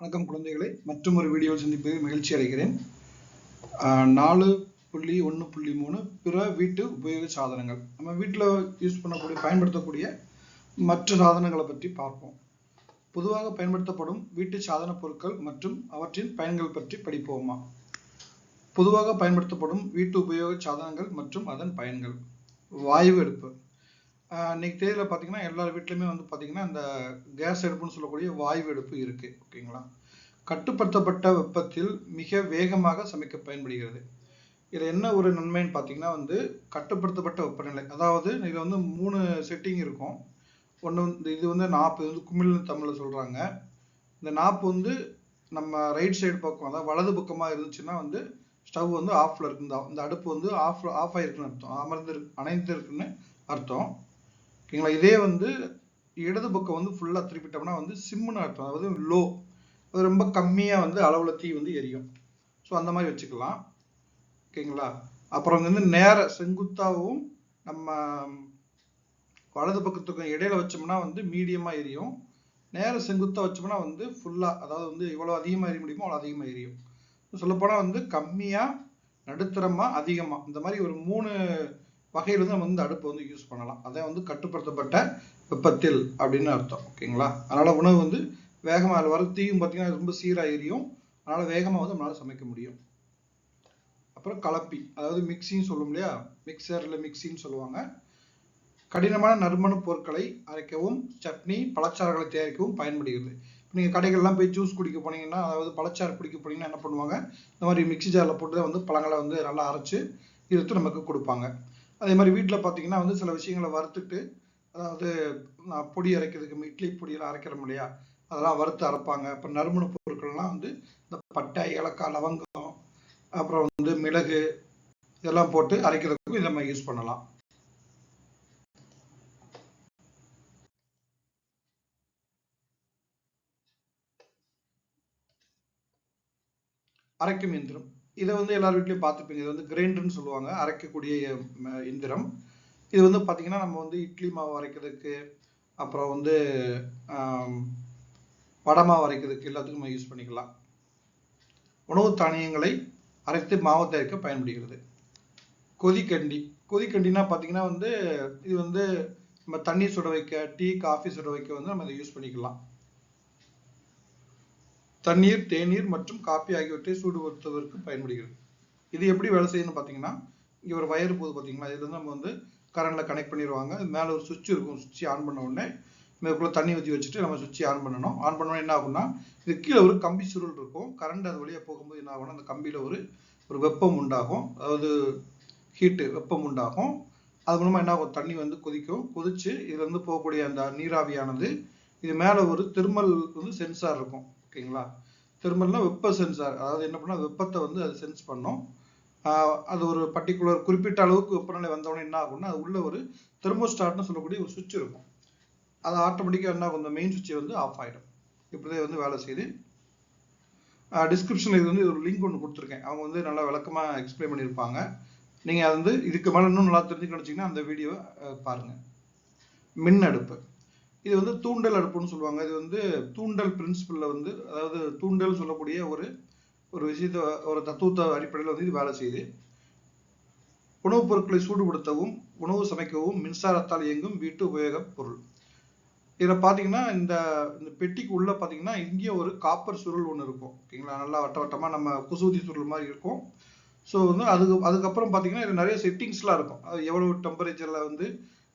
வணக்கம் குழந்தைகளை. மற்றும் ஒரு வீடியோவில் சந்திப்பதில் மகிழ்ச்சி அடைகிறேன். நாலு புள்ளி ஒன்று புள்ளி மூணு பிற வீட்டு உபயோக சாதனங்கள். நம்ம வீட்டில் யூஸ் பண்ணக்கூடிய பயன்படுத்தக்கூடிய மற்ற சாதனங்களை பற்றி பார்ப்போம். பொதுவாக பயன்படுத்தப்படும் வீட்டு சாதன பொருட்கள் மற்றும் அவற்றின் பயன்கள் பற்றி படிப்போமா? பொதுவாக பயன்படுத்தப்படும் வீட்டு உபயோக சாதனங்கள் மற்றும் அதன் பயன்கள். வாயு எடுப்பு இன்னைக்கு தேதியில் பார்த்தீங்கன்னா எல்லார் வீட்லையுமே வந்து பார்த்தீங்கன்னா இந்த கேஸ் அடுப்புன்னு சொல்லக்கூடிய வாயு அடுப்பு இருக்குது ஓகேங்களா? கட்டுப்படுத்தப்பட்ட வெப்பத்தில் மிக வேகமாக சமைக்க பயன்படுகிறது. இதில் என்ன ஒரு நன்மைன்னு பார்த்தீங்கன்னா வந்து கட்டுப்படுத்தப்பட்ட வெப்பநிலை. அதாவது இதில் வந்து மூணு செட்டிங் இருக்கும். ஒன்று வந்து இது வந்து நாப்பு இது வந்து குமிழ்னு தமிழில் சொல்கிறாங்க இந்த நாப்பு வந்து நம்ம ரைட் சைடு பக்கம் அதாவது வலது பக்கமாக இருந்துச்சுன்னா வந்து ஸ்டவ் வந்து ஆஃப்ல இருக்கு இந்த இந்த அடுப்பு வந்து ஆஃப் ஆஃப் ஆயிருக்குன்னு அர்த்தம். அமர்ந்து அணைந்து இருக்குன்னு அர்த்தம். ஓகேங்களா? இதே வந்து இடது பக்கம் வந்து ஃபுல்லாக திருப்பிட்டோம்னா வந்து சிம்முன்னு அர்த்தம். அதாவது லோ அது ரொம்ப கம்மியாக வந்து அளவில் தீ வந்து எரியும். ஸோ அந்த மாதிரி வச்சுக்கலாம். ஓகேங்களா? அப்புறம் வந்து நேர செங்குத்தாகவும் நம்ம வலது பக்கத்துக்கும் இடையில வச்சோம்னா வந்து மீடியமாக எரியும். நேர செங்குத்தாக வச்சோம்னா வந்து ஃபுல்லாக அதாவது வந்து எவ்வளோ அதிகமாக எரிய முடியுமோ அவ்வளோ அதிகமாக எரியும். சொல்லப்போனால் வந்து கம்மியாக நடுத்தரமாக அதிகமாக இந்த மாதிரி ஒரு மூணு வகையில் வந்து நம்ம வந்து அடுப்பை வந்து யூஸ் பண்ணலாம். அதை வந்து கட்டுப்படுத்தப்பட்ட வெப்பத்தில் அப்படின்னு அர்த்தம். ஓகேங்களா? அதனால் உணவு வந்து வேகமாக அதில் வர தீயும் பார்த்தீங்கன்னா ரொம்ப சீராக எரியும். அதனால் வேகமாக வந்து நம்மளால் சமைக்க முடியும். அப்புறம் கலப்பி. அதாவது மிக்சின்னு சொல்லும் இல்லையா? மிக்சர் இல்லை மிக்சின்னு சொல்லுவாங்க. கடினமான நறுமண பொருட்களை அரைக்கவும் சட்னி பழச்சாறுகளை தயாரிக்கவும் பயன்படுகிறது. இப்போ நீங்கள் கடைகள்லாம் போய் ஜூஸ் குடிக்க போனீங்கன்னா அதாவது பழச்சாறு குடிக்க போனீங்கன்னா என்ன பண்ணுவாங்க? இந்த மாதிரி மிக்சி ஜாரில் போட்டு தான் வந்து பழங்களை வந்து நல்லா அரைச்சி எடுத்து நமக்கு கொடுப்பாங்க. அதே மாதிரி வீட்டில் பார்த்தீங்கன்னா வந்து சில விஷயங்களை வறுத்துட்டு அதாவது நான் பொடி அரைக்கிறதுக்கு இட்லி பொடியெல்லாம் அரைக்கிறோம் இல்லையா? அதெல்லாம் வறுத்து அரைப்பாங்க. இப்போ நறுமண பொருட்கள்லாம் வந்து இந்த பட்டை ஏலக்காய் லவங்கம் அப்புறம் வந்து மிளகு இதெல்லாம் போட்டு அரைக்கிறதுக்கும் இதை நம்ம யூஸ் பண்ணலாம். அரைக்கும் இயந்திரம். இதை வந்து எல்லார் வீட்லையும் பார்த்துப்பீங்க. இது வந்து கிரைண்டர்னு சொல்லுவாங்க. அரைக்கக்கூடிய ம, இயந்திரம். இது வந்து பார்த்தீங்கன்னா நம்ம வந்து இட்லி மாவு அரைக்கிறதுக்கு அப்புறம் வந்து வடமாவு வடை மாவு அரைக்கிறதுக்கு எல்லாத்துக்கும் நம்ம யூஸ் பண்ணிக்கலாம். உணவு தானியங்களை அரைத்து மாவு தயாரிக்க பயன்படுகிறது. கொதிக்கண்டி. கொதிக்கண்டினா பார்த்தீங்கன்னா வந்து இது வந்து நம்ம தண்ணி சுட வைக்க டீ காஃபி சுட வைக்க வந்து நம்ம இதை யூஸ் பண்ணிக்கலாம். தண்ணீர் தேநீர் மற்றும் காப்பி ஆகியவற்றை சூடுபடுத்துவதற்கு பயன்படுகிறது. இது எப்படி வேலை செய்யுதுன்னு பார்த்தீங்கன்னா இங்கே ஒரு வயர் போகுது பார்த்தீங்களா? இதுலேருந்து நம்ம வந்து கரண்டில் கனெக்ட் பண்ணிடுவாங்க. மேலே ஒரு சுவிட்ச் இருக்கும். சுவிட்ச் ஆன் பண்ண உடனே இதுக்குள்ளே தண்ணி ஊற்றி வச்சுட்டு நம்ம சுவிட்ச் ஆன் பண்ணணும். ஆன் பண்ண என்ன ஆகும்னா இது கீழே ஒரு கம்பி சுருள் இருக்கும். கரண்ட் அது வழியாக போகும்போது என்ன ஆகும்னா அந்த கம்பியில் ஒரு ஒரு வெப்பம் உண்டாகும். அதாவது ஹீட்டு வெப்பம் உண்டாகும். அது மூலமாக என்ன ஆகும்? தண்ணி வந்து கொதிக்கும். கொதிச்சு இதுலேருந்து போகக்கூடிய அந்த நீராவியானது இது மேலே ஒரு திருமல் வந்து சென்சார் இருக்கும். ஓகேங்களா? தெர்மல்னா வெப்ப சென்சார் அதாவது என்ன பண்ணா வெப்பத்தை வந்து அது சென்ஸ் பண்ணும். அது ஒரு பர்டிகுலர் குறிப்பிட்ட அளவுக்கு வெப்பநிலை வந்தவொடனே என்ன ஆகும்னா அது உள்ள ஒரு தெர்மோஸ்டாட்னு சொல்லக்கூடிய ஒரு சுவிட்ச் இருக்கும். அது ஆட்டோமேட்டிக்காக என்ன ஆகும்? இந்த மெயின் சுவிட்சை வந்து ஆஃப் ஆகிடும் இப்படிதான் வந்து வேலை செய்யுது. டிஸ்கிரிப்ஷனில் இது வந்து ஒரு லிங்க் ஒன்று கொடுத்துருக்கேன். அவங்க வந்து நல்லா விளக்கமாக எக்ஸ்பிளைன் பண்ணியிருப்பாங்க. நீங்கள் அது வந்து இதுக்கு மேலே இன்னும் நல்லா தெரிஞ்சுக்கணும் வச்சிங்கன்னா அந்த வீடியோவை பாருங்கள் மின் அடுப்பு இது வந்து தூண்டல் அடுப்புன்னு சொல்லுவாங்க. இது வந்து தூண்டல் பிரின்சிபலில் வந்து அதாவது தூண்டல் சொல்லக்கூடிய ஒரு ஒரு விஷயத்த ஒரு தத்துவத்தை அடிப்படையில் வந்து இது வேலை செய்யுது. உணவுப் பொருட்களை சூடுபடுத்தவும் உணவு சமைக்கவும் மின்சாரத்தால் இயங்கும் வீட்டு உபயோகப் பொருள். இதில் பார்த்தீங்கன்னா இந்த இந்த பெட்டிக்கு உள்ள பார்த்தீங்கன்னா இங்கே ஒரு காப்பர் சுருள் ஒன்று இருக்கும். ஓகேங்களா? நல்லா வட்ட வட்டமாக நம்ம குசூதி சுருள் மாதிரி இருக்கும். ஸோ வந்து அதுக்கு அதுக்கப்புறம் பார்த்தீங்கன்னா இது நிறைய செட்டிங்ஸ்லாம் இருக்கும். அது எவ்வளோ டெம்பரேச்சரில் வந்து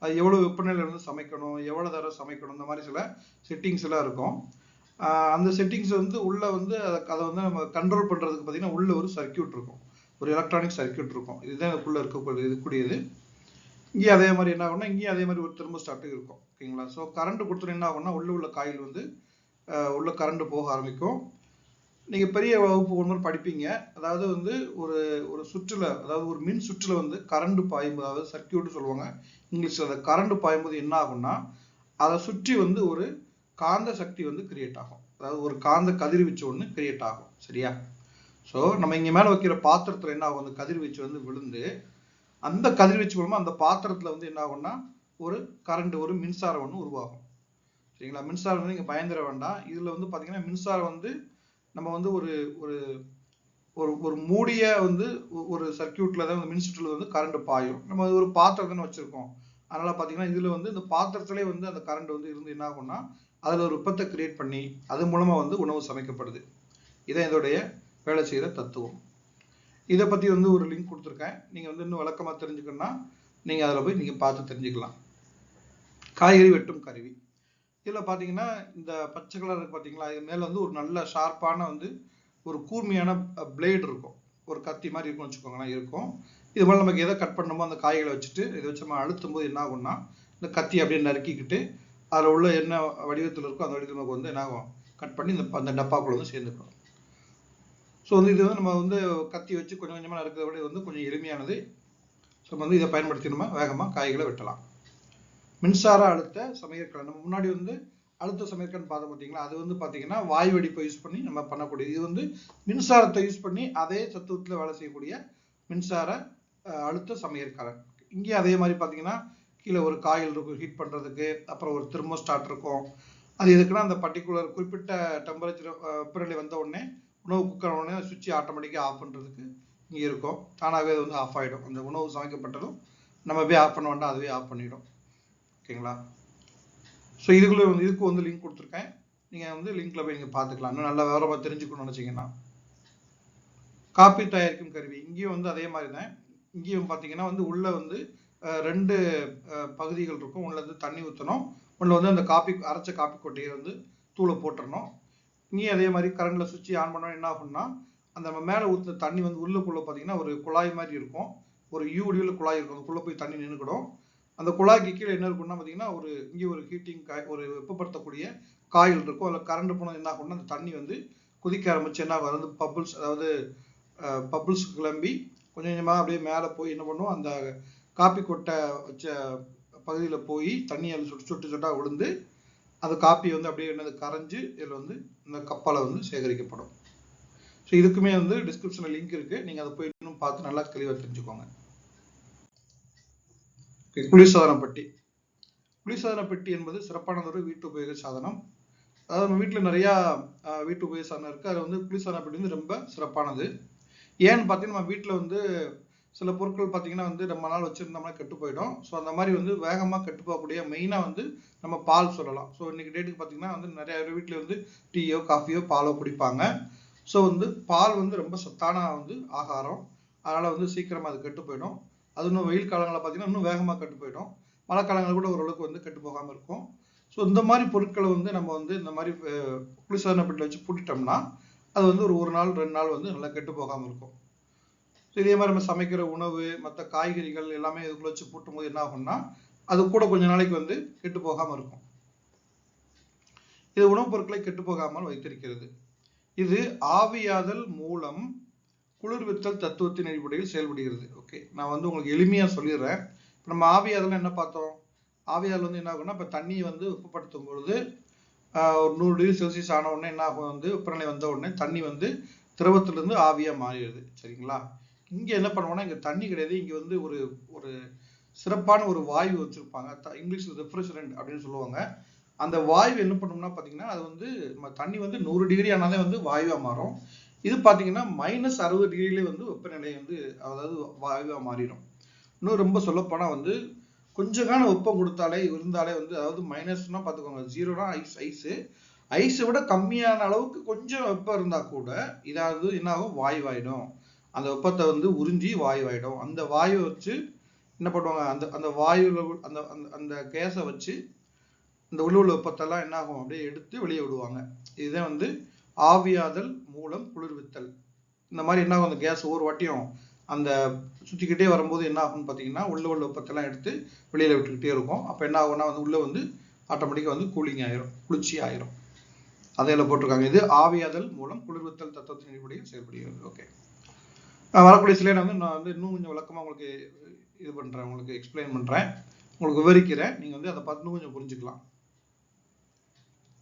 அது எவ்வளோ வெப்பநிலையில் வந்து சமைக்கணும் எவ்வளோ தரம் சமைக்கணும் இந்த மாதிரி சில செட்டிங்ஸ் எல்லாம் இருக்கும். அந்த செட்டிங்ஸ் வந்து உள்ள வந்து அதை அதை வந்து நம்ம கண்ட்ரோல் பண்ணுறதுக்கு பார்த்தீங்கன்னா உள்ள ஒரு சர்க்கியூட் இருக்கும். ஒரு எலக்ட்ரானிக் சர்க்கியூட் இருக்கும். இதுதான் இதுக்குள்ளே இருக்கக்கூடிய இருக்கக்கூடியது. இங்கேயும் அதே மாதிரி என்ன ஆகும்னா இங்கேயும் அதே மாதிரி ஒரு தெர்மோஸ்டாட்டு இருக்கும். ஓகேங்களா? ஸோ கரண்ட் கொடுத்துட்டு என்ன ஆகும்னா உள்ள உள்ள காயில் வந்து உள்ளே உள்ள கரண்ட் போக ஆரம்பிக்கும். நீங்கள் பெரிய வகுப்பு ஒன்று படிப்பீங்க. அதாவது வந்து ஒரு ஒரு சுற்றில் அதாவது ஒரு மின் சுற்றில் வந்து கரண்ட் பாயும்போது அதாவது சர்க்கியூட்னு சொல்லுவாங்க இங்கிலீஷில் அந்த கரண்ட் பாயும்போது என்ன ஆகும்னா அதை சுற்றி வந்து ஒரு காந்த சக்தி வந்து கிரியேட் ஆகும். அதாவது ஒரு காந்த கதிர்வீச்சு ஒன்று கிரியேட் ஆகும். சரியா? ஸோ நம்ம இங்கே மேலே வைக்கிற பாத்திரத்தில் என்ன ஆகும்? அந்த கதிர்வீச்சு வந்து விழுந்து அந்த கதிர்வீச்சு மூலமாக அந்த பாத்திரத்தில் வந்து என்ன ஆகும்னா ஒரு கரண்ட் ஒரு மின்சாரம் ஒன்று உருவாகும். சரிங்களா? மின்சாரம் வந்து நீங்கள் பயந்துட வேண்டாம். இதில் வந்து பார்த்தீங்கன்னா மின்சாரம் வந்து நம்ம வந்து ஒரு ஒரு ஒரு ஒரு மூடிய வந்து ஒரு சர்க்கியூட்ல தான் வந்து மின் வந்து கரண்ட் பாயும். நம்ம அது ஒரு பாத்திரம்னு வச்சிருக்கோம். அதனால பார்த்தீங்கன்னா இதில் வந்து இந்த பாத்திரத்திலே வந்து அந்த கரண்ட் வந்து இருந்து என்ன ஆகும்னா அதில் ஒரு வெப்பத்தை கிரியேட் பண்ணி அது மூலமாக வந்து உணவு சமைக்கப்படுது. இதான் இதோடைய வேலை செய்கிற தத்துவம். இதை பற்றி வந்து ஒரு லிங்க் கொடுத்துருக்கேன். நீங்கள் வந்து இன்னும் வழக்கமாக தெரிஞ்சுக்கணும்னா நீங்கள் அதில் போய் நீங்கள் பார்த்து தெரிஞ்சுக்கலாம். காய்கறி வெட்டும் கருவி. இதில் பார்த்தீங்கன்னா இந்த பச்சை கலர் பார்த்தீங்களா இது மேலே வந்து ஒரு நல்ல ஷார்ப்பான வந்து ஒரு கூர்மையான பிளேடு இருக்கும். ஒரு கத்தி மாதிரி இருக்கும்னு வச்சுக்கோங்களேன் இருக்கும். இது மாதிரி நமக்கு எதை கட் பண்ணணுமோ அந்த காய்களை வச்சுட்டு இதை வச்சு நம்ம அழுத்தும் போது என்ன ஆகும்னா இந்த கத்தி அப்படியே நறுக்கிக்கிட்டு அதில் உள்ள என்ன வடிவத்தில் இருக்கோ அந்த வடிவத்தில் நமக்கு வந்து என்ன ஆகும்? கட் பண்ணி இந்த அந்த டப்பாக்குள்ள வந்து சேர்ந்துக்கணும் ஸோ வந்து இது வந்து நம்ம வந்து கத்தி வச்சு கொஞ்சம் கொஞ்சமாக நறுக்கிறத விட வந்து கொஞ்சம் எளிமையானது. ஸோ நம்ம வந்து இதை பயன்படுத்தி நம்ம வேகமாக காய்களை வெட்டலாம். மின்சார அழுத்த சமையற்கலன் நம்ம முன்னாடி வந்து அழுத்த சமையற்கலன் பார்த்தோம் பார்த்தீங்களா? அது வந்து பார்த்தீங்கன்னா வாயு வெடிப்பை யூஸ் பண்ணி நம்ம பண்ணக்கூடிய இது வந்து மின்சாரத்தை யூஸ் பண்ணி அதே தத்துவத்தில் வேலை செய்யக்கூடிய மின்சார அழுத்த சமையற்கலன் இங்கே அதே மாதிரி பார்த்தீங்கன்னா கீழே ஒரு காயில் இருக்கும் ஹீட் பண்ணுறதுக்கு அப்புறம் ஒரு தெர்மோஸ்டாட் இருக்கும். அது எதுக்குன்னா அந்த பர்டிகுலர் குறிப்பிட்ட டெம்பரேச்சர் வெப்பநிலை வந்த உடனே உணவு குக்கர் உடனே சுவிட்ச் ஆட்டோமேட்டிக்காக ஆஃப் பண்ணுறதுக்கு இங்கே இருக்கும். தானாகவே அது வந்து ஆஃப் ஆகிடும் அந்த உணவு சமைக்கப்பட்டதும் நம்ம போய் ஆஃப் பண்ண வேண்டாம் அதுவே ஆஃப் பண்ணிடும். ஓகேங்களா? ஸோ இதுக்குள்ள வந்து இதுக்கு வந்து லிங்க் கொடுத்துருக்கேன். நீங்கள் வந்து லிங்க்ல போய் நீங்கள் பார்த்துக்கலாம் இன்னும் நல்ல விவரமாக தெரிஞ்சுக்கணும்னு நினச்சிங்கன்னா. காப்பி தயாரிக்கும் கருவி. இங்கேயும் வந்து அதே மாதிரி தான். இங்கேயும் பார்த்தீங்கன்னா வந்து உள்ளே வந்து ரெண்டு பகுதிகள் இருக்கும். உள்ள வந்து தண்ணி ஊற்றணும் உள்ள வந்து அந்த காப்பி அரைச்ச காப்பி கொட்டையை வந்து தூளை போட்டுறணும். இங்கேயும் அதே மாதிரி கரண்டில் சுவிட்ச் ஆன் பண்ணோம் என்ன ஆகும்னா அந்த நம்ம மேலே ஊற்றுன தண்ணி வந்து உள்ளுக்குள்ளே பார்த்தீங்கன்னா ஒரு குழாய் மாதிரி இருக்கும். ஒரு யூடியில் குழாய் இருக்கும். அதுக்குள்ளே போய் தண்ணி நின்றுக்கிடும் அந்த குழாய்க்கு கீழே என்ன இருக்கும்னா பார்த்தீங்கன்னா ஒரு இங்கே ஒரு ஹீட்டிங் காய் ஒரு வெப்பப்படுத்தக்கூடிய காயில் இருக்கும். அதில் கரண்ட் போனது என்ன ஆகும்னா அந்த தண்ணி வந்து குதிக்க ஆரம்பிச்சு என்ன வந்து பபிள்ஸ் அதாவது பப்புள்ஸ் கிளம்பி கொஞ்சம் கொஞ்சமாக அப்படியே மேலே போய் என்ன பண்ணும்? அந்த காப்பி கொட்டை வச்ச பகுதியில் போய் தண்ணி அதில் சுட்டு சுட்டு சுட்டாக விழுந்து அந்த காப்பி வந்து அப்படியே என்னது கரைஞ்சு இதில் வந்து இந்த கப்பலை வந்து சேகரிக்கப்படும். ஸோ இதுக்குமே வந்து டிஸ்கிரிப்ஷனில் லிங்க் இருக்குது நீங்கள் அதை போய் இன்னும் பார்த்து நல்லா தெளிவாக தெரிஞ்சுக்கோங்க. குளிர்சாதன பெட்டி குளிர்சாதன பெட்டி என்பது சிறப்பானதொரு வீட்டு உபயோக சாதனம். அதாவது நம்ம வீட்டில் நிறையா வீட்டு உபயோக சாதனம் இருக்குது அதில் வந்து குளிர்சாதன பெட்டி வந்து ரொம்ப சிறப்பானது. ஏன்னு பார்த்தீங்கன்னா நம்ம வீட்டில் வந்து சில பொருட்கள் பார்த்தீங்கன்னா வந்து ரொம்ப நாள் வச்சுருந்தோம்னா கெட்டு போயிடும். ஸோ அந்த மாதிரி வந்து வேகமாக கெட்டு போகக்கூடிய மெயினாக வந்து நம்ம பால் சொல்லலாம். ஸோ இன்றைக்கி டேட்டுக்கு பார்த்தீங்கன்னா வந்து நிறையா பேர் வீட்டில் வந்து டீயோ காஃபியோ பாலோ குடிப்பாங்க. ஸோ வந்து பால் வந்து ரொம்ப சத்தான வந்து ஆகாரம். அதனால் வந்து சீக்கிரமாக அது கெட்டு போயிடும். அது இன்னும் வெயில் காலங்களில் பார்த்தீங்கன்னா இன்னும் வேகமாக கெட்டு போயிடும். மழை காலங்களில் கூட ஓரளவுக்கு வந்து கெட்டு போகாமல் இருக்கும். ஸோ இந்த மாதிரி பொருட்களை வந்து நம்ம வந்து இந்த மாதிரி குளிர்சாதன பெட்டியில் வச்சு பூட்டிட்டோம்னா அது வந்து ஒரு ஒரு நாள் ரெண்டு நாள் வந்து நல்லா கெட்டு போகாமல் இருக்கும். ஸோ இதே மாதிரி நம்ம சமைக்கிற உணவு மற்ற காய்கறிகள் எல்லாமே இதுக்குள்ள வச்சு பூட்டும் போது என்ன ஆகும்னா அது கூட கொஞ்ச நாளைக்கு வந்து கெட்டு போகாமல் இருக்கும். இது உணவுப் பொருட்களை கெட்டு போகாமல் வைத்திருக்கிறது. இது ஆவியாதல் மூலம் குளிர்வித்தல் தத்துவத்தின் அடிப்படையில் செயல்படுகிறது. ஓகே நான் வந்து உங்களுக்கு எளிமையாக சொல்லிடுறேன். இப்போ நம்ம ஆவியாதல் என்ன பார்த்தோம்? ஆவியாதல் வந்து என்ன ஆகும்னா இப்போ தண்ணியை வந்து வெப்பப்படுத்தும் பொழுது ஒரு நூறு டிகிரி செல்சியஸ் ஆன உடனே என்ன ஆகும்? வந்து வெப்பநிலை வந்த உடனே தண்ணி வந்து திரவத்திலிருந்து ஆவியாக மாறிடுது. சரிங்களா? இங்கே என்ன பண்ணுவோம்னா இங்கே தண்ணி கிடையாது. இங்கே வந்து ஒரு ஒரு சிறப்பான ஒரு வாயு வச்சுருப்பாங்க. த- ரெஃப்ரிஜரண்ட் அப்படின்னு சொல்லுவாங்க. அந்த வாயு என்ன பண்ணோம்னா பார்த்தீங்கன்னா அது வந்து நம்ம தண்ணி வந்து நூறு டிகிரி ஆனாலே வந்து வாயுவாக மாறும். இது பார்த்தீங்கன்னா மைனஸ் அறுபது டிகிரிலே வந்து வெப்பநிலை வந்து அதாவது வாயுவாக மாறிடும். இன்னும் ரொம்ப சொல்லப்போனால் வந்து கொஞ்சக்கான வெப்பம் கொடுத்தாலே இருந்தாலே வந்து அதாவது மைனஸ்னா பார்த்துக்கோங்க ஜீரோனா ஐஸ் ஐஸு ஐஸை விட கம்மியான அளவுக்கு கொஞ்சம் வெப்பம் இருந்தால் கூட இதாவது என்னாகும்? வாயுவாயிடும். அந்த வெப்பத்தை வந்து உறிஞ்சி வாயுவாயிடும். அந்த வாயுவை வச்சு என்ன பண்ணுவாங்க? அந்த அந்த வாயுவில் அந்த அந்த அந்த கேஸை வச்சு இந்த உள்ள உள்ள வெப்பத்தெல்லாம் என்னாகும்? அப்படியே எடுத்து வெளியே விடுவாங்க. இதுதான் வந்து ஆவியாதல் மூலம் குளிர்வித்தல். இந்த மாதிரி என்ன ஆகும்? அந்த கேஸ் ஒவ்வொரு வாட்டியும் அந்த சுற்றிக்கிட்டே வரும்போது என்ன ஆகும்னு பார்த்தீங்கன்னா உள்ள உள்ள வெப்பத்தெல்லாம் எடுத்து வெளியில் விட்டுக்கிட்டே இருக்கும். அப்போ என்ன ஆகும்னா வந்து உள்ளே வந்து ஆட்டோமேட்டிக்காக வந்து கூலிங் ஆயிரும் குளிர்ச்சி ஆயிரும். அதையில் போட்டிருக்காங்க. இது ஆவியாதல் மூலம் குளிர்வித்தல் தத்துவத்தின் அடிப்படையில் செயல்படுகிறது. ஓகே வரக்கூடிய சிலையை வந்து நான் வந்து இன்னும் கொஞ்சம் விளக்கமாக உங்களுக்கு இது பண்ணுறேன் உங்களுக்கு எக்ஸ்பிளைன் பண்ணுறேன் உங்களுக்கு விவரிக்கிறேன். நீங்கள் வந்து அதை பார்த்து இன்னும் கொஞ்சம் புரிஞ்சுக்கலாம்.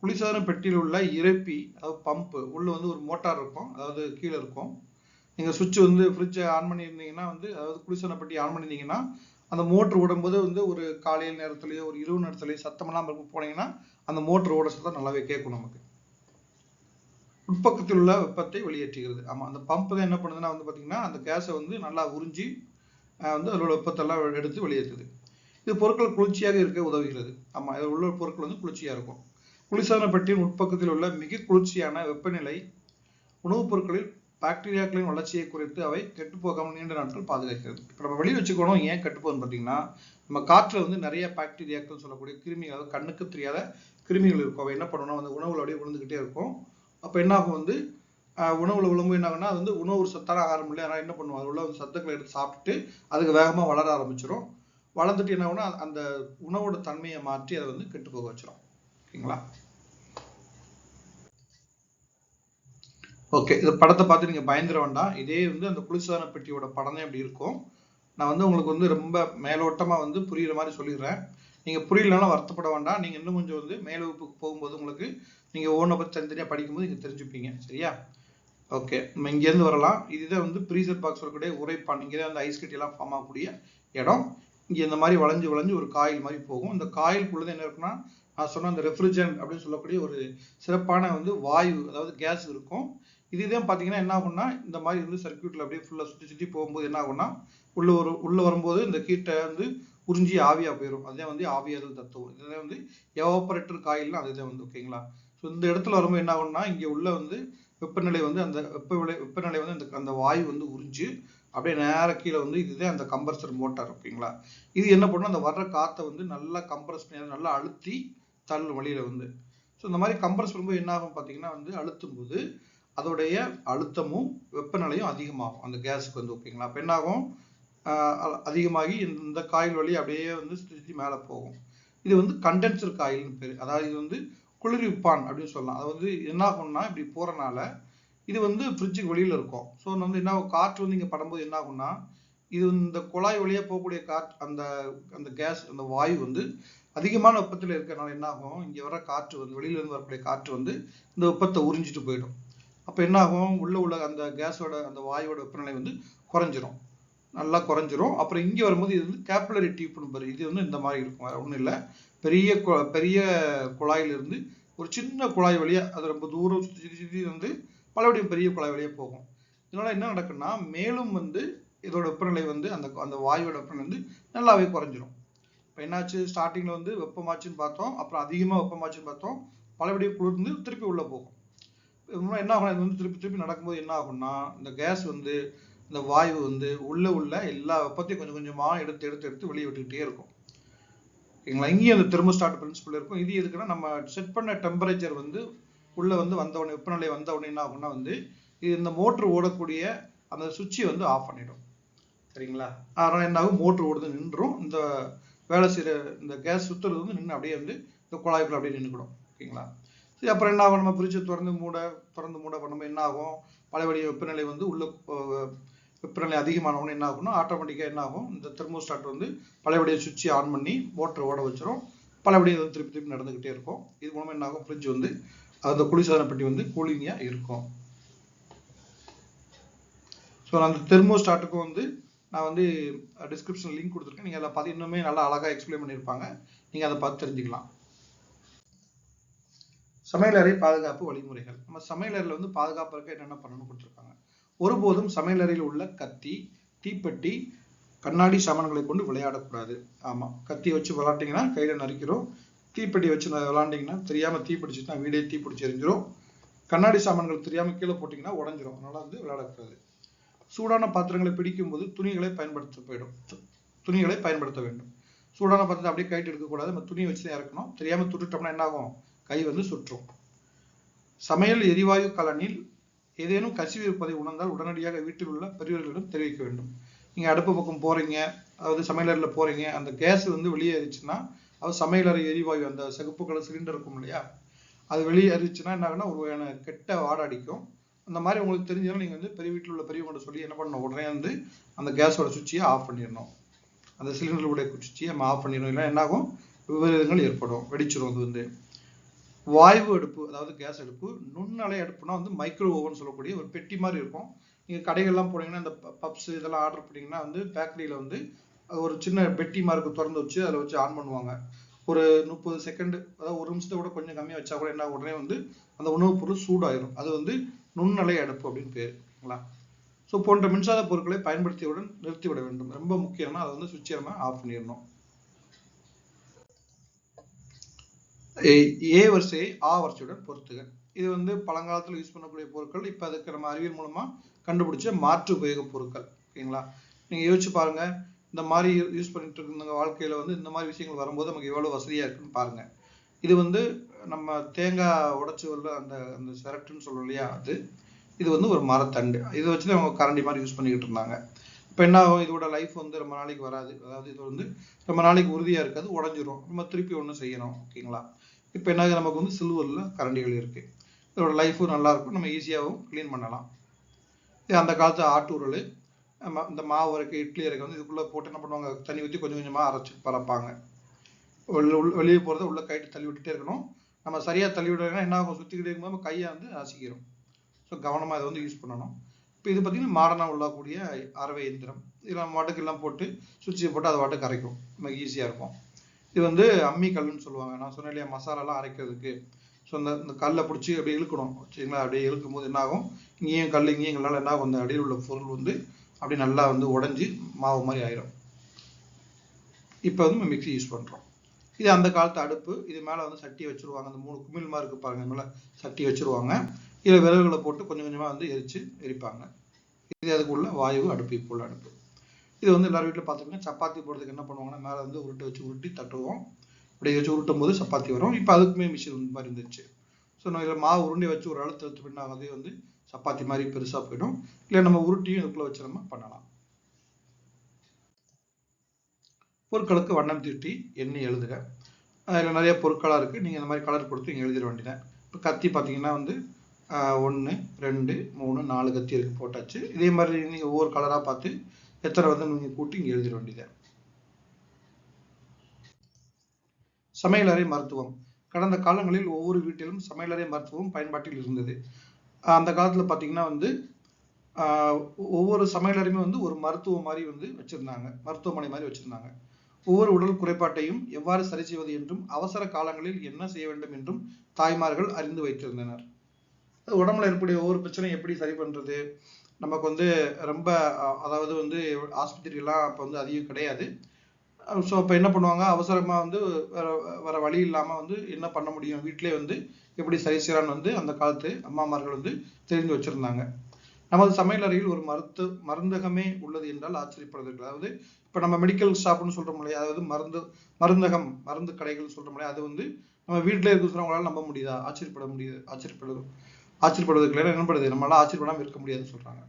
குளிர்சாதன பெட்டியில் உள்ள இறப்பி அதாவது பம்பு உள்ளே வந்து ஒரு மோட்டார் இருக்கும். அதாவது கீழே இருக்கும். நீங்கள் சுவிட்ச் வந்து ஃப்ரிட்ஜை ஆன் பண்ணியிருந்தீங்கன்னா வந்து அதாவது குளிர்சாதன பெட்டி ஆன் பண்ணியிருந்தீங்கன்னா அந்த மோட்ரு ஓடும்போது வந்து ஒரு காலையில் நேரத்துலேயோ ஒரு இரவு நேரத்துலையோ சத்தமெல்லாம் இருக்கும் போனீங்கன்னா அந்த மோட்டர் ஓட சத்தம் நல்லாவே கேட்கும் நமக்கு. உட்பக்கத்தில் உள்ள வெப்பத்தை வெளியேற்றுகிறது. ஆமாம் அந்த பம்ப்பு தான் என்ன பண்ணுதுன்னா வந்து பார்த்தீங்கன்னா அந்த கேஸை வந்து நல்லா உறிஞ்சி வந்து அதோட வெப்பத்தெல்லாம் எடுத்து வெளியேற்றுது. இது பொருட்கள் குளிர்ச்சியாக இருக்க உதவுகிறது. ஆமாம் இதில் உள்ள பொருட்கள் வந்து குளிர்ச்சியாக இருக்கும். குளிர்சாதனப்பட்டியின் உட்பக்கத்தில் உள்ள மிக குளிர்ச்சியான வெப்பநிலை உணவுப் பொருட்களில் பாக்டீரியாக்களின் வளர்ச்சியை குறைத்து அவை கெட்டுப்போகாமல் நீண்ட நாட்கள் பாதுகாக்கிறது. இப்போ நம்ம வெளியே வச்சுக்கணும் ஏன் கெட்டுப்போகுதுன்னு பார்த்தீங்கன்னா நம்ம காற்றில் வந்து நிறைய பாக்டீரியாக்கள் சொல்லக்கூடிய கிருமிகள் அதாவது கண்ணுக்கு தெரியாத கிருமிகள் இருக்கும். அவை என்ன பண்ணணும்னா அந்த உணவுல அப்படியே விழுந்துகிட்டே இருக்கும். அப்போ என்ன ஆகும் வந்து உணவுல விழும்போது என்ன ஆகும்னா அது வந்து உணவு ஒரு சத்தான ஆகாரம் இல்லை என்ன பண்ணுவோம் அது உள்ள சத்துக்களை எடுத்து சாப்பிட்டு அதுக்கு வேகமாக வளர ஆரம்பிச்சிடும் வளர்ந்துட்டு என்ன ஆகும்னா அந்த உணவோட தன்மையை மாற்றி அதை வந்து கெட்டு போக வச்சிடும் ஓகேங்களா? ஓகே இந்த படத்தை பார்த்து நீங்கள் பயந்துட வேண்டாம். இதே வந்து அந்த குளிர்சாதன பெட்டியோட படம் தான் இப்படி இருக்கும். நான் வந்து உங்களுக்கு வந்து ரொம்ப மேலோட்டமா வந்து புரியுற மாதிரி சொல்லிடுறேன். நீங்க புரியலனாலும் வருத்தப்பட வேண்டாம். நீங்க இன்னும் கொஞ்சம் வந்து மேல் வகுப்புக்கு போகும்போது உங்களுக்கு நீங்க ஓனை பற்றி தனித்தனியாக படிக்கும்போது நீங்க தெரிஞ்சுப்பீங்க. சரியா? ஓகே நம்ம இங்க இருந்து வரலாம். இதுதான் வந்து ப்ரீசர் பாக்ஸ் வரக்கூடிய உரைப்பான் இங்கே தான் அந்த ஐஸ் எல்லாம் ஃபார்ம் ஆகக்கூடிய இடம். இங்க இந்த மாதிரி வளைஞ்சு வளைஞ்சு ஒரு காயில் மாதிரி போகும். இந்த காயிலுக்குள்ளது என்ன இருக்குன்னா நான் சொன்ன அந்த ரெஃப்ரிஜரண்ட் அப்படின்னு சொல்லக்கூடிய ஒரு சிறப்பான வந்து வாயு அதாவது கேஸ் இருக்கும். இதுதான் பார்த்தீங்கன்னா என்ன ஆகும்னா இந்த மாதிரி வந்து சர்க்கியூட்டில் அப்படியே ஃபுல்லாக சுற்றி சுற்றி போகும்போது என்ன ஆகும்னா உள்ள ஒரு உள்ளே வரும்போது இந்த கீட்டை வந்து உறிஞ்சி ஆவியாக போயிடும் அதுதான் வந்து ஆவியாதல் தத்துவம். இதுதான் வந்து எவாபரேட்டர் காயில்னா அதுதான் வந்து ஓகேங்களா ஸோ இந்த இடத்துல வரும்போது என்ன ஆகும்னா இங்கே உள்ள வந்து வெப்பநிலை வந்து அந்த வெப்ப விலை வெப்பநிலை வந்து அந்த அந்த வாயு வந்து உறிஞ்சு அப்படியே நேர கீழே வந்து இதுதான் அந்த கம்ப்ரஸர் மோட்டார் ஓகேங்களா இது என்ன பண்ணும்? அந்த வர்ற காற்றை வந்து நல்லா கம்ப்ரஸ் பண்ணி நல்லா அழுத்தி தள்ளு வழியில் வந்து. ஸோ இந்த மாதிரி கம்ப்ரஸ் பண்ணும்போது என்ன ஆகும் பார்த்தீங்கன்னா வந்து அழுத்தும் போது அதோடைய அழுத்தமும் வெப்பநிலையும் அதிகமாகும். அந்த கேஸுக்கு வந்து ஓகேங்களா? அப்போ என்னாகும்? அ- அதிகமாகி இந்த இந்த காயில் வழி அப்படியே வந்து சுற்றி மேலே போகும். இது வந்து கண்டென்சர் காயில்னு பேர். அதாவது இது வந்து குளிர்விப்பான் அப்படின்னு சொல்லலாம். அது வந்து என்ன ஆகும்னா இப்படி போகிறனால இது வந்து ஃப்ரிட்ஜுக்கு வெளியில் இருக்கும். ஸோ வந்து என்ன ஆகும், காற்று வந்து இங்கே படும்போது என்ன ஆகும்னா இது இந்த குழாய் வழியாக போகக்கூடிய காற்று அந்த அந்த கேஸ் அந்த வாயு வந்து அதிகமான வெப்பத்தில் இருக்கிறனால என்ன ஆகும் இங்கே வர காற்று வந்து வெளியிலேருந்து வரக்கூடிய காற்று வந்து இந்த வெப்பத்தை உறிஞ்சிட்டு போயிடும். அப்போ என்ன ஆகும் உள்ளே உள்ள அந்த கேஸோட அந்த வாயோட வெப்பநிலை வந்து குறைஞ்சிரும். நல்லா குறைஞ்சிரும். அப்புறம் இங்கே வரும்போது இது வந்து கேப்புலரி டியூப்னு பாரு. இது வந்து இந்த மாதிரி இருக்கும். வேறு ஒன்றும் இல்லை. பெரிய பெரிய குழாயிலிருந்து ஒரு சின்ன குழாய் வழியாக அது ரொம்ப தூரம் சுற்றி சுற்றி சுத்தி வந்து பலபடியும் பெரிய குழாய் வழியாக போகும். இதனால் என்ன நடக்குன்னா மேலும் வந்து இதோட வெப்பநிலை வந்து அந்த அந்த வாயுவோட வெப்பநிலை வந்து நல்லாவே குறைஞ்சிரும். இப்போ என்னாச்சு ஸ்டார்டிங்ல வந்து வெப்பமாச்சுன்னு பார்த்தோம். அப்புறம் அதிகமா வெப்பமாச்சுன்னு பார்த்தோம். பலபடியும் குளிர்ந்து திருப்பி உள்ள போகும். என்ன ஆகும் இது வந்து திருப்பி திருப்பி நடக்கும்போது என்ன ஆகும்னா இந்த கேஸ் வந்து இந்த வாயு வந்து உள்ள உள்ள எல்லா வெப்பத்தையும் கொஞ்சம் கொஞ்சமா எடுத்து எடுத்து எடுத்து வெளியே விட்டுக்கிட்டே இருக்கும். ஓகேங்களா இங்கேயும் அந்த தெர்மோஸ்டாட் பிரின்சிபல் இருக்கும். இது எதுக்குன்னா நம்ம செட் பண்ண டெம்பரேச்சர் வந்து உள்ளே வந்து வந்தவுடனே வெப்பநிலை வந்தவுடனே என்ன ஆகும்னா வந்து இது இந்த மோட்ரு ஓடக்கூடிய அந்த சுவிட்சை வந்து ஆஃப் பண்ணிடும். சரிங்களா? அதனால் என்ன ஆகும்? மோட்ரு ஓடுது நின்றும். இந்த வேலை செய்கிற இந்த கேஸ் சுற்றுறது வந்து நின்று அப்படியே வந்து இந்த குழாய்க்குள்ள அப்படியே நின்றுக்கிடும் ஓகேங்களா? சரி அப்புறம் என்ன ஆகும்? நம்ம பிரிட்ஜை திறந்து மூட திறந்து மூட பண்ணும்போது என்ன ஆகும்? பழையபடி வெப்பநிலை வந்து உள்ள வெப்பநிலை அதிகமான என்ன ஆகும்னா ஆட்டோமேட்டிக்காக என்ன ஆகும்? இந்த தெர்மோஸ்டாட் வந்து பழையபடியை சுவிட்சை ஆன் பண்ணி மோட்டர் ஓட வச்சிரும். பழையபடி வந்து திருப்பி திருப்பி நடந்துக்கிட்டே இருக்கும். இது மூலமாக என்ன ஆகும்? ஃப்ரிட்ஜ் வந்து அந்த குளிர்சாதன பெட்டி வந்து கூலிங்காக இருக்கும். ஸோ அந்த தெர்மோஸ்டாட்டுக்கும் வந்து நான் வந்து டிஸ்கிரிப்ஷன் லிங்க் கொடுத்துருக்கேன். நீங்கள் அதை பார்த்து இன்னுமே நல்லா அழகாக எக்ஸ்பிளைன் பண்ணியிருப்பாங்க. நீங்கள் அதை பார்த்து தெரிஞ்சுக்கலாம். சமையலறை பாதுகாப்பு வழிமுறைகள். நம்ம சமையலறையில் வந்து பாதுகாப்புக்கு என்னென்ன பண்ணணும்னு கொடுத்துருக்காங்க. ஒருபோதும் சமையலறையில் உள்ள கத்தி தீப்பெட்டி கண்ணாடி சாமான்களை கொண்டு விளையாடக்கூடாது. ஆமாம் கத்தி வச்சு விளாட்டிங்கன்னா கையில் நறுக்கிறோம் தீப்பெட்டி வச்சு விளாண்டிங்கன்னா தெரியாமல் தீ பிடிச்சிச்சுன்னா வீடே தீ பிடிச்சி எரிஞ்சிரும். கண்ணாடி சாமான்கள் தெரியாமல் கீழே போட்டிங்கன்னா உடஞ்சிரும். அதனால் வந்து விளையாடக்கூடாது. சூடான பாத்திரங்களை பிடிக்கும் போது துணிகளை பயன்படுத்த போயிடும். துணிகளை பயன்படுத்த வேண்டும். சூடான பாத்திரத்தை அப்படியே கைட்டு எடுக்கக்கூடாது நம்ம துணியை வச்சு தான் இறக்கணும். தெரியாமல் துட்டுட்டோம்னா என்ன ஆகும்? கை வந்து சுற்றும். சமையல் எரிவாயு கலனில் ஏதேனும் கசிவு இருப்பதை உணர்ந்தால் உடனடியாக வீட்டில் உள்ள பெரியவர்களிடம் தெரிவிக்க வேண்டும். நீங்கள் அடுப்பு பக்கம் போகிறீங்க அதாவது சமையலறையில் போகிறீங்க அந்த கேஸ் வந்து வெளியே ஏறிச்சுன்னா அது சமையலறை எரிவாயு அந்த சிகப்பு கலர் சிலிண்டர் இருக்கும் இல்லையா? அது வெளியே ஏறிச்சுன்னா என்ன ஆகும்னா ஒரு வகையான கெட்ட வாடை அடிக்கும். அந்த மாதிரி உங்களுக்கு தெரிஞ்சாலும் நீங்கள் வந்து பெரிய வீட்டில் உள்ள பெரியவங்கள்ட்ட சொல்லி என்ன பண்ணணும்? உடனே வந்து அந்த கேஸோட சுவிட்சையை ஆஃப் பண்ணிடணும். அந்த சிலிண்டருடைய சுவிட்சையை நம்ம ஆஃப் பண்ணிடணும். இல்லை என்ன ஆகும்? விபரீதங்கள் ஏற்படும். வெடிச்சிரும் அது வந்து. வாயு அடுப்பு அதாவது கேஸ் அடுப்பு நுண்ணலை அடுப்புனா வந்து மைக்ரோ ஓவன் சொல்லக்கூடிய ஒரு பெட்டி மாதிரி இருக்கும். நீங்கள் கடைகள்லாம் போனீங்கன்னா இந்த பப்ஸ் இதெல்லாம் ஆர்டர் பண்ணிங்கன்னா வந்து பேக்கரியில் வந்து ஒரு சின்ன பெட்டி மாதிரி திறந்து வச்சு அதில் வச்சு ஆன் பண்ணுவாங்க. ஒரு முப்பது செகண்ட் அதாவது ஒரு நிமிஷத்தை கூட கொஞ்சம் கம்மியாக வச்சா கூட என்ன உடனே வந்து அந்த உணவுப் பொருள் சூடாயிரும். அது வந்து நுண்ணலை அடுப்பு அப்படின்னு பேர் ஓகேங்களா? ஸோ போன்ற மின்சார பொருட்களை பயன்படுத்தியவுடன் நிறுத்திவிட வேண்டும். ரொம்ப முக்கியம்னா அதை வந்து சுவிட்சை நம்ம ஆஃப் பண்ணிடணும். ஏ- ஏ வரிசையை ஆ வரிசையுடன் பொறுத்துக இது வந்து பழங்காலத்தில் யூஸ் பண்ணக்கூடிய பொருட்கள் இப்போ அதுக்கு நம்ம அறிவியல் மூலமாக கண்டுபிடிச்ச மாற்று உபயோக பொருட்கள் ஓகேங்களா? நீங்கள் யோசிச்சு பாருங்கள் இந்த மாதிரி யூஸ் பண்ணிட்டு இருக்கிறவங்க வாழ்க்கையில் வந்து இந்த மாதிரி விஷயங்கள் வரும்போது நமக்கு எவ்வளோ வசதியாக இருக்குன்னு பாருங்கள் இது வந்து நம்ம தேங்காய் உடச்சி உள்ள அந்த அந்த சிரட்டுன்னு சொல்லுவோம் இல்லையா அது? இது வந்து ஒரு மரத்தண்டு. இதை வச்சு அவங்க கரண்டி மாதிரி யூஸ் பண்ணிக்கிட்டு இருந்தாங்க. இப்போ என்ன ஆகும்? இதோட லைஃப் வந்து ரொம்ப நாளைக்கு வராது. அதாவது இது வந்து ரொம்ப நாளைக்கு உறுதியாக இருக்காது உடஞ்சிரும். நம்ம திருப்பி ஒன்றும் செய்யணும் ஓகேங்களா? இப்போ என்ன நமக்கு வந்து சில்வரில் கரண்டிகள் இருக்குது இதோட லைஃபும் நல்லாயிருக்கும் நம்ம ஈஸியாகவும் க்ளீன் பண்ணலாம். இது அந்த காலத்து ஆட்டு உரல் நம்ம இந்த மாவு இருக்கு இட்லி இருக்கு வந்து இதுக்குள்ளே போட்டு என்ன பண்ணுவாங்க? தண்ணி ஊற்றி கொஞ்சம் கொஞ்சமாக அரைச்சி பரப்பாங்க. வெளியே போகிறத உள்ள கைட்டு தள்ளி விட்டுட்டே இருக்கணும். நம்ம சரியாக தள்ளி விடுறதுனா என்ன ஆகும்? சுற்றிக்கிட்டே இருக்கும்போது கையை வந்து நசிக்கிறோம் ஸோ கவனமாக இதை வந்து யூஸ் பண்ணணும். இப்போ இது பார்த்தீங்கன்னா மாடர்னாக உள்ளக்கூடிய அறவை எந்திரம் இதில் நம்ம வாட்டுக்கு எல்லாம் போட்டு சுவிட்சை போட்டு அதை வாட்டுக்கு அரைக்கும் நமக்கு ஈஸியாக இருக்கும். இது வந்து அம்மி கல்லுன்னு சொல்லுவாங்க. நான் சொன்னேன் இல்லையா மசாலாலாம் அரைக்கிறதுக்கு. ஸோ இந்த இந்த கல்லை பிடிச்சி அப்படியே இழுக்கணும். சரிங்களா? அப்படியே இழுக்கும் போது என்ன ஆகும்? இங்கேயும் கல் இங்கேயும் கல்லால் என்ன ஆகும்? அந்த அடியில் உள்ள பொருள் வந்து அப்படியே நல்லா வந்து உடஞ்சி மாவு மாதிரி ஆயிரும். இப்போ வந்து நம்ம யூஸ் பண்ணுறோம் இது அந்த காலத்து அடுப்பு. இது மேலே வந்து சட்டி வச்சிருவாங்க. அந்த மூணு குமிழ் மாதிரி இருக்கு பாருங்க மேலே சட்டி வச்சிருவாங்க. இதில் விறகுகளை போட்டு கொஞ்சம் கொஞ்சமாக வந்து எரிச்சு எரிப்பாங்க. இது அதுக்குள்ள வாயு அடுப்பு இப்போ உள்ள அடுப்பு. இது வந்து எல்லார் வீட்டில் பார்த்துக்கோங்க சப்பாத்தி போடுறதுக்கு என்ன பண்ணுவாங்கன்னா மேலே வந்து உருட்டை வச்சு உருட்டி தட்டுவோம். இப்படி வச்சு உருட்டும் போது சப்பாத்தி வரும். இப்போ அதுக்குமே மிஷின் இந்த மாதிரி இருந்துச்சு. ஸோ நான் இதில் மாவு உருண்டை வச்சு ஒரு அழுத்த அழுத்து பண்ணா அதே வந்து சப்பாத்தி மாதிரி பெருசாக போயிடும். இல்லை நம்ம உருட்டியும் இதுக்குள்ளே வச்சு நம்ம பண்ணலாம். பொருட்களுக்கு வண்ணம் தீட்டி எண்ணி எழுதுக. அதில் நிறைய பொருட்களாக இருக்குது நீங்கள் இந்த மாதிரி கலர் கொடுத்து இங்கே எழுதிட வேண்டியதான் இப்போ கத்தி பார்த்தீங்கன்னா வந்து ஒன்று ரெண்டு மூணு நாலு கத்தி இருக்குது போட்டாச்சு. இதே மாதிரி நீங்கள் ஒவ்வொரு கலராக பார்த்து எத்தனை வந்து நீங்கள் கூட்டி இங்கே எழுதிட வேண்டியதான் சமையலறை மருத்துவம். கடந்த காலங்களில் ஒவ்வொரு வீட்டிலும் சமையலறை மருத்துவம் பயன்பாட்டில் இருந்தது. ஆஹ் அந்த காலத்துல பாத்தீங்கன்னா வந்து ஆஹ் ஒவ்வொரு சமையலறையுமே வந்து ஒரு மருத்துவம் மாதிரி வந்து வச்சிருந்தாங்க. மருத்துவமனை மாதிரி வச்சிருந்தாங்க. ஒவ்வொரு உடல் குறைபாட்டையும் எவ்வாறு சரி செய்வது என்றும் அவசர காலங்களில் என்ன செய்ய வேண்டும் என்றும் தாய்மார்கள் அறிந்து வைத்திருந்தனர். உடம்புல இருக்கக்கூடிய ஒவ்வொரு பிரச்சனையும் எப்படி சரி பண்றது? நமக்கு வந்து ரொம்ப அதாவது வந்து ஆஸ்பத்திரி இப்போ வந்து அதிகம் கிடையாது. ஸோ இப்போ என்ன பண்ணுவாங்க? அவசரமா வந்து வேற வேற வழி இல்லாமல் வந்து என்ன பண்ண முடியும்? வீட்டிலே வந்து எப்படி சரி செய்யலாம்னு வந்து அந்த காலத்து அம்மாமார்கள் வந்து தெரிஞ்சு வச்சிருந்தாங்க. நமது சமையல் அறையில் ஒரு மருத்து மருந்தகமே உள்ளது என்றால் ஆச்சரியப்படுவதற்கு அதாவது இப்போ நம்ம மெடிக்கல் ஷாப்னு சொல்றோம் இல்லையா? அதாவது மருந்து மருந்தகம் மருந்து கடைகள் சொல்றோம் இல்லையா? அது வந்து நம்ம வீட்டிலே இருக்க சொல்றவங்களால நம்ப முடியுதா? ஆச்சரியப்பட முடியுது ஆச்சரியப்படுது ஆச்சரியப்படுவதற்கு இல்லை என்ன பண்ணுது நம்மளால ஆச்சரியப்படாம இருக்க முடியாதுன்னு சொல்றாங்க.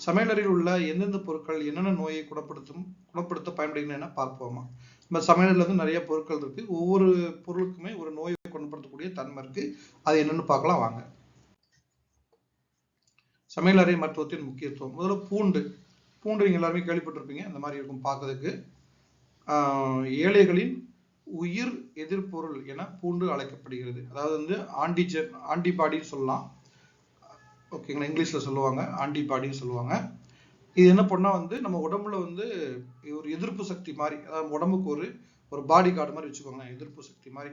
சமையலறையில் உள்ள எந்தெந்த பொருட்கள் என்னென்ன நோயை குணப்படுத்தும் குணப்படுத்த பயன்படுகின்றன பார்ப்போமா? நம்ம சமையலில் வந்து நிறைய பொருட்கள் இருக்கு. ஒவ்வொரு பொருளுக்குமே ஒரு நோயை குணப்படுத்தக்கூடிய தன்மை இருக்கு. அது என்னன்னு பார்க்கலாம் வாங்க. சமையலறை மருத்துவத்தின் முக்கியத்துவம். முதல்ல பூண்டு. பூண்டு நீங்கள் எல்லாருமே கேள்விப்பட்டிருப்பீங்க. இந்த மாதிரி இருக்கும் பார்க்கறதுக்கு. ஏழைகளின் உயிர் எதிர்ப்பொருள் என பூண்டு அழைக்கப்படுகிறது. அதாவது வந்து ஆன்டிஜென் ஆன்டிபாடின்னு சொல்லலாம். ஓகேங்களா இங்கிலீஷில் சொல்லுவாங்க. ஆன்டிபாடின்னு சொல்லுவாங்க. இது என்ன பண்ணால் வந்து நம்ம உடம்புல வந்து ஒரு எதிர்ப்பு சக்தி மாதிரி அதாவது உடம்புக்கு ஒரு ஒரு பாடி கார்டு மாதிரி வச்சுக்கோங்களேன் எதிர்ப்பு சக்தி மாதிரி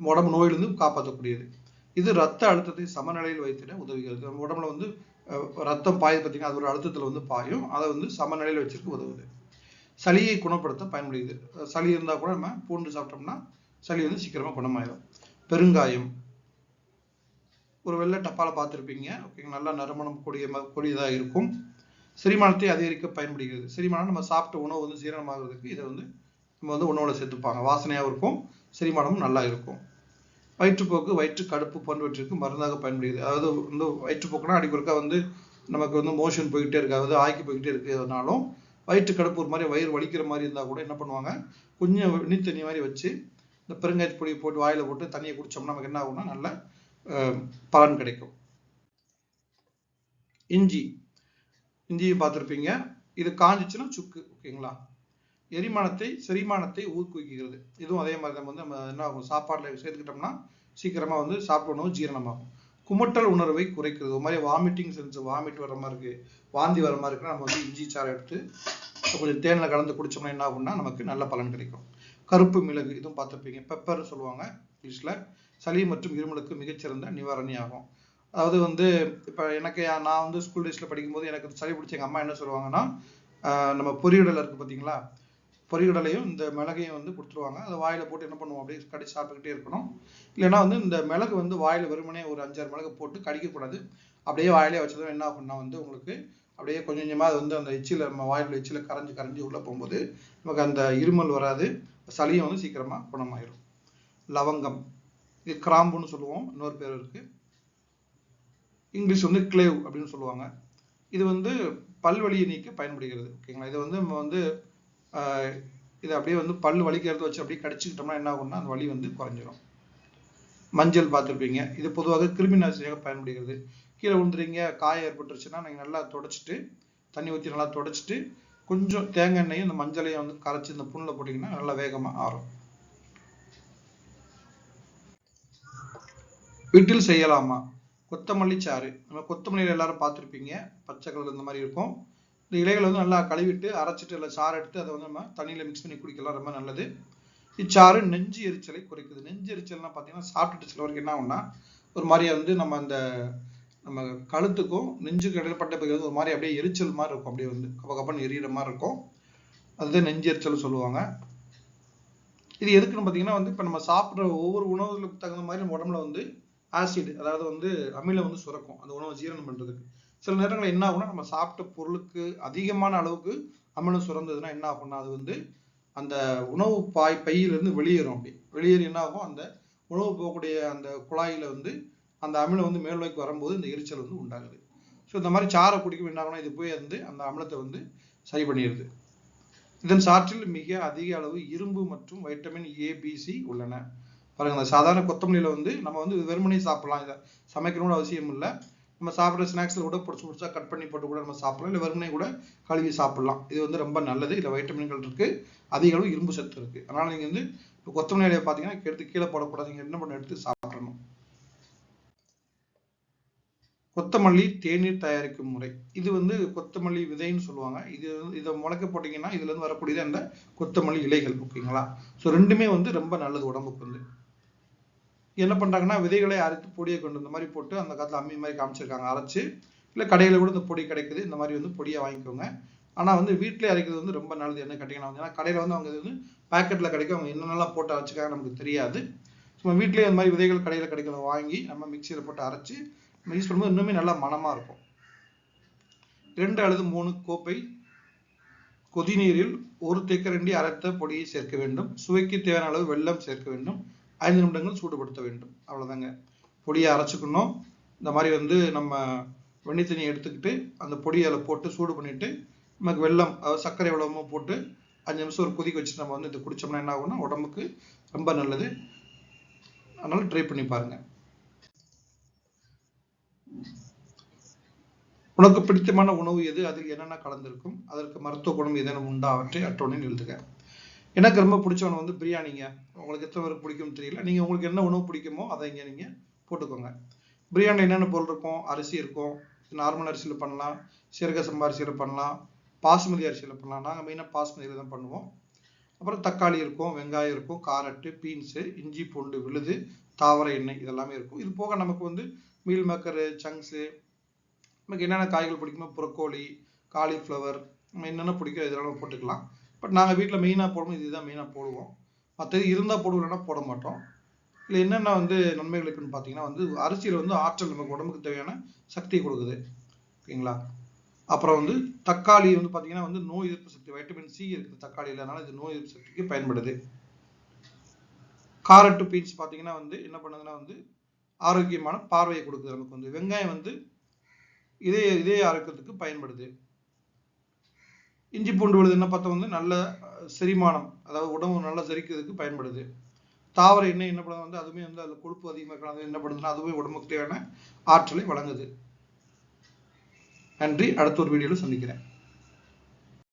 உடம்பு நோயிலிருந்து காப்பாற்றக்கூடியது. இது ரத்த அழுத்தத்தை சமநிலையில் வைத்திட உதவுகிறது. நம்ம உடம்புல வந்து ரத்தம் பாயுது பார்த்தீங்கன்னா அது ஒரு அழுத்தத்தில் வந்து பாயும். அதை வந்து சமநிலையில் வச்சிருக்க உதவுது. சளியை குணப்படுத்த பயன்படுகிறது. சளி இருந்தா கூட நம்ம பூண்டு சாப்பிட்டோம்னா சளி வந்து சீக்கிரமா குணமாயிடும் பெருங்காயம். ஒரு வெள்ளை டப்பால பார்த்துருப்பீங்க. ஓகேங்க நல்லா நறுமணம் கூடிய ம- இருக்கும். செரிமானத்தை அதிகரிக்க பயன்படுகிறது. செரிமானம் நம்ம சாப்பிட்ட உணவு வந்து சீரணமாகிறதுக்கு இதை வந்து நம்ம வந்து உணவில் சேர்த்துப்பாங்க. வாசனையாகவும் இருக்கும். செரிமானமும் நல்லா இருக்கும். வயிற்றுப்போக்கு வயிற்று கடுப்பு போன்றவற்றிற்கு மருந்தாக பயன்படுகிறது. அதாவது வந்து வயிற்றுப்போக்குனா அடிக்கு ஒருக்கா வந்து நமக்கு வந்து மோஷன் போய்கிட்டே இருக்கு. அதாவது ஆக்கி போய்கிட்டே இருக்கிறதுனாலும் வயிற்று கடுப்பு ஒரு மாதிரி வயிறு வலிக்கிற மாதிரி இருந்தால் கூட என்ன பண்ணுவாங்க? கொஞ்சம் வெந்நி தண்ணி மாதிரி வச்சு இந்த பெருங்காயத்து பொடி போட்டு வாயில் போட்டு தண்ணியை குடித்தோம்னா நமக்கு என்ன ஆகும்னா நல்ல பலன் கிடைக்கும். இஞ்சி. இஞ்சியை பார்த்துருப்பீங்க. இது காஞ்சிச்சுன்னா சுக்கு. ஓகேங்களா? எரிமானத்தை செரிமானத்தை ஊக்குவிக்கிறது. இதுவும் அதே மாதிரி நம்ம வந்து நம்ம என்ன ஆகும் சாப்பாட்டில் சேர்த்துக்கிட்டோம்னா சீக்கிரமாக வந்து சாப்பிடணும் ஜீரணமாகும். குமட்டல் உணர்வை குறைக்கிறது. ஒரு மாதிரி வாமிட்டிங் சென்ஸ் வாமிட் வர மாதிரி இருக்குது வாந்தி வர மாதிரி இருக்குன்னா நம்ம வந்து இஞ்சி சாறை எடுத்து கொஞ்சம் தேனில் கலந்து குடிச்சோம்னா என்ன ஆகும்னா நமக்கு நல்ல பலன் கிடைக்கும். கருப்பு மிளகு இதுவும் பார்த்துருப்பீங்க. பெப்பர் சொல்லுவாங்க இங்கிலீஷில் சளி மற்றும் இருமலுக்கு மிகச்சிறந்த நிவாரணி ஆகும் அதாவது வந்து இப்போ எனக்கு நான் வந்து ஸ்கூல் டேஸில் படிக்கும்போது எனக்கு சளி பிடிச்ச எங்கள் அம்மா என்ன சொல்லுவாங்கன்னா நம்ம பொரியடலை இருக்குது பார்த்தீங்களா பொரிகடலையும் இந்த மிளகையும் வந்து கொடுத்துருவாங்க. அதை வாயில் போட்டு என்ன பண்ணுவோம்? அப்படியே கடிச்சு சாப்பிட்டுக்கிட்டே இருக்கணும். இல்லைன்னா வந்து இந்த மிளகு வந்து வாயில் வெறுமனே ஒரு அஞ்சாறு மிளகு போட்டு கடிக்கக்கூடாது. அப்படியே வாயிலே வச்சதும் என்ன பண்ணால் வந்து உங்களுக்கு அப்படியே கொஞ்சம் கொஞ்சமாக அது வந்து அந்த எச்சில் நம்ம வாயில் எச்சில் கரைஞ்சி கரைஞ்சி உள்ளே போகும்போது நமக்கு அந்த இருமல் வராது. சளியும் வந்து சீக்கிரமாக குணமாயிரும். லவங்கம். இது கிராம்புன்னு சொல்லுவோம். இன்னொரு பேர் இருக்கு. இங்கிலீஷ் வந்து கிளேவ் அப்படின்னு சொல்லுவாங்க. இது வந்து பல்வழியை நீக்க பயன்படுகிறது. ஓகேங்களா? இது வந்து நம்ம வந்து இதை அப்படியே வந்து பல் வலிக்கிறது வச்சு அப்படியே கடிச்சுக்கிட்டோம்னா என்ன ஆகும்னா அந்த வலி வந்து குறைஞ்சிரும். மஞ்சள் பார்த்துருப்பீங்க. இது பொதுவாக கிருமி நாசினியாக பயன்படுகிறது. கீழே விழுந்துறீங்க காயம் ஏற்பட்டுருச்சுன்னா நீங்கள் நல்லா தொடச்சிட்டு தண்ணி ஊற்றி நல்லா தொடச்சிட்டு கொஞ்சம் தேங்காய் எண்ணெயும் இந்த மஞ்சளையும் வந்து கரைச்சி இந்த புண்ணில் போட்டிங்கன்னா நல்லா வேகமாக ஆறும். வீட்டில் செய்யலாமா? கொத்தமல்லி சாறு. நம்ம கொத்தமல்லியில் எல்லாரும் பார்த்துருப்பீங்க. பச்சை கலர் இந்த மாதிரி இருக்கும். இந்த இலைகளை வந்து நல்லா கழுவிட்டு அரைச்சிட்டு இல்லை சாறு எடுத்து அதை வந்து நம்ம தண்ணியில் மிக்ஸ் பண்ணி குடிக்கலாம். ரொம்ப நல்லது. இச்சாறு நெஞ்சு எரிச்சலை குறைக்குது. நெஞ்சு எரிச்சல்னா பார்த்தீங்கன்னா சாப்பிட்டுட்டு சிலவருக்கு என்ன ஆகும்னா ஒரு மாதிரியா வந்து நம்ம அந்த நம்ம கழுத்துக்கும் நெஞ்சுக்கு இடைப்பட்ட பகுதி வந்து ஒரு மாதிரி அப்படியே எரிச்சல் மாதிரி இருக்கும். அப்படியே வந்து கப்ப கப்பன்னு எரியிற மாதிரி இருக்கும். அதுதான் நெஞ்சு எரிச்சல் சொல்லுவாங்க. இது எதுக்குன்னு பார்த்தீங்கன்னா வந்து இப்போ நம்ம சாப்பிட்ற ஒவ்வொரு உணவுகளுக்கு தகுந்த மாதிரி நம்ம உடம்புல வந்து ஆசிட் அதாவது வந்து அமிலம் வந்து சுரக்கும் அந்த உணவை ஜீரணம் பண்ணுறதுக்கு சில நேரங்களில் என்ன ஆகும்னா நம்ம சாப்பிட்ட பொருளுக்கு அதிகமான அளவுக்கு அமிலம் சுரந்ததுன்னா என்ன ஆகும்னா அது வந்து அந்த உணவு பாய் பையிலிருந்து வெளியேறும் அப்படி. வெளியேறி என்ன ஆகும்? அந்த உணவு போகக்கூடிய அந்த குழாயில் வந்து அந்த அமிலம் வந்து மேல் நோக்கி வரும்போது இந்த எரிச்சல் வந்து உண்டாகுது. ஸோ இந்த மாதிரி சாறை குடிக்கும் என்ன ஆகும்னா இது போய் வந்து அந்த அமிலத்தை வந்து சரி பண்ணிடுது. இதன் சாற்றில் மிக அதிக அளவு இரும்பு மற்றும் வைட்டமின் ஏபிசி சி உள்ளன. பாருங்க அந்த சாதாரண கொத்தமல்லியில வந்து நம்ம வந்து வெறுமனே சாப்பிடலாம். இதை சமைக்கணும்னு அவசியம் இல்லை. நம்ம சாப்பிட்ற ஸ்நாக்ஸ்ல கூட பிடிச்சி பிடிச்சா கட் பண்ணி போட்டு கூட நம்ம சாப்பிடலாம். இல்லை வெறுமனே கூட கழுவி சாப்பிடலாம். இது வந்து ரொம்ப நல்லது. இதில் வைட்டமின்கள் இருக்கு. அதிக அளவு இரும்பு சத்து இருக்கு. அதனால நீங்க வந்து இப்போ கொத்தமல்லி இலையை பார்த்தீங்கன்னா எடுத்து கீழே போடக்கூடாது. நீங்க என்ன பண்ண எடுத்து சாப்பிடணும். கொத்தமல்லி தேநீர் தயாரிக்கும் முறை. இது வந்து கொத்தமல்லி விதைன்னு சொல்லுவாங்க. இது வந்து இதை முளைக்க போட்டீங்கன்னா இதுல இருந்து வரக்கூடியது அந்த கொத்தமல்லி இலைகள் ஓகேங்களா ஸோ ரெண்டுமே வந்து ரொம்ப நல்லது உடம்புக்கு வந்து. என்ன பண்றாங்கன்னா விதைகளை அரைத்து பொடியை கொண்டு இந்த மாதிரி போட்டு அந்த காலத்துல அம்மி மாதிரி காமிச்சிருக்காங்க. அரைச்சு இல்லை கடையில கூட இந்த பொடி கிடைக்குது. இந்த மாதிரி வந்து பொடியை வாங்கிக்கோங்க. ஆனா வந்து வீட்டிலே அரைக்கிறது வந்து ரொம்ப நல்லது. என்ன கேட்டீங்கன்னா ஏன்னா கடையில வந்து அவங்க வந்து பாக்கெட்ல கிடைக்கும். அவங்க என்னென்னலாம் போட்டு அரைச்சிக்காங்க நமக்கு தெரியாது. நம்ம வீட்டிலேயே இந்த மாதிரி விதைகள் கடையில கிடைக்கிறத வாங்கி நம்ம மிக்சியில போட்டு அரைச்சு நம்ம யூஸ் பண்ணும்போது இன்னுமே நல்லா மணமா இருக்கும். ரெண்டு அல்லது மூணு கோப்பை கொதிநீரில் ஒரு தேக்கரண்டி அரைத்த பொடியை சேர்க்க வேண்டும். சுவைக்கு தேவையான அளவு வெல்லம் சேர்க்க வேண்டும். ஐந்து நிமிடங்கள் சூடுபடுத்த வேண்டும். அவ்வளோதாங்க பொடியை அரைச்சிக்கணும். இந்த மாதிரி வந்து நம்ம வெண்ணி தண்ணியை எடுத்துக்கிட்டு அந்த பொடியை அதில் போட்டு சூடு பண்ணிட்டு நமக்கு வெல்லம் அதாவது சர்க்கரை எவ்வளவோ போட்டு அஞ்சு நிமிஷம் ஒரு கொதிக்க வச்சு நம்ம வந்து இது குடிச்சோம்னா என்ன ஆகும்னா உடம்புக்கு ரொம்ப நல்லது. அதனால ட்ரை பண்ணி பாருங்க. உனக்கு பிடித்தமான உணவு எது? அதில் என்னென்ன கலந்திருக்கும்? அதற்கு மருத்துவ குணம் ஏதேனும் உண்டா? அவற்றை அட்டவணையில் எழுதுக. எனக்கு ரொம்ப பிடிச்ச உணவு வந்து பிரியாணிங்க. உங்களுக்கு எத்தனை பேருக்கு பிடிக்கும்னு தெரியல. நீங்கள் உங்களுக்கு என்ன உணவு பிடிக்குமோ அதை இங்கே நீங்கள் போட்டுக்கோங்க. பிரியாணி என்னென்ன பொருள் இருக்கும்? அரிசி இருக்கும். நார்மல் அரிசியில் பண்ணலாம். சீரக சம்பா அரிசியில் பண்ணலாம். பாசுமதி அரிசியில் பண்ணலாம். நாங்கள் மெயினாக பாசுமதியில் தான் பண்ணுவோம். அப்புறம் தக்காளி இருக்கும் வெங்காயம் இருக்கும் காரட்டு பீன்ஸு இஞ்சி பூண்டு விழுது தாவர எண்ணெய் இதெல்லாமே இருக்கும். இது போக நமக்கு வந்து மீல் மேக்கரு சங்க்ஸு நமக்கு என்னென்ன காய்கள் பிடிக்குமோ புரக்கோழி காலிஃப்ளவர் நம்ம என்னென்ன பிடிக்கும் இதெல்லாம் போட்டுக்கலாம். பட் நாங்கள் வீட்டில் மெயினாக போடுவோம் இதுதான் மெயினாக போடுவோம். மற்றது இருந்தால் போடுவோம் இல்லைன்னா போட மாட்டோம். இல்லை என்னென்ன வந்து நன்மைகள் இருக்குன்னு பார்த்தீங்கன்னா வந்து அரிசியில் வந்து ஆற்றல் நமக்கு உடம்புக்கு தேவையான சக்தி கொடுக்குது. ஓகேங்களா? அப்புறம் வந்து தக்காளி வந்து பார்த்தீங்கன்னா வந்து நோய் எதிர்ப்பு சக்தி வைட்டமின் சி இருக்குது தக்காளியில் அதனால இது நோய் எதிர்ப்பு சக்திக்கு பயன்படுது. காரட்டு பீன்ஸ் பார்த்தீங்கன்னா வந்து என்ன பண்ணுதுன்னா வந்து ஆரோக்கியமான பார்வையை கொடுக்குது நமக்கு வந்து. வெங்காயம் வந்து இதய இதய ஆரோக்கியத்துக்கு பயன்படுது. இஞ்சி பூண்டு விழுது என்ன பார்த்தா வந்து நல்ல செரிமானம் அதாவது உடம்பு நல்லா செரிக்கிறதுக்கு பயன்படுது. தாவர எண்ணெய் என்ன பண்ணுது வந்து அதுவுமே வந்து அதில் கொழுப்பு அதிகமாக இருக்கிறது என்ன பண்ணுதுன்னா அதுவே உடம்புக்கு தேவையான ஆற்றலை வழங்குது. நன்றி. அடுத்த ஒரு வீடியோவில் சந்திக்கிறேன்.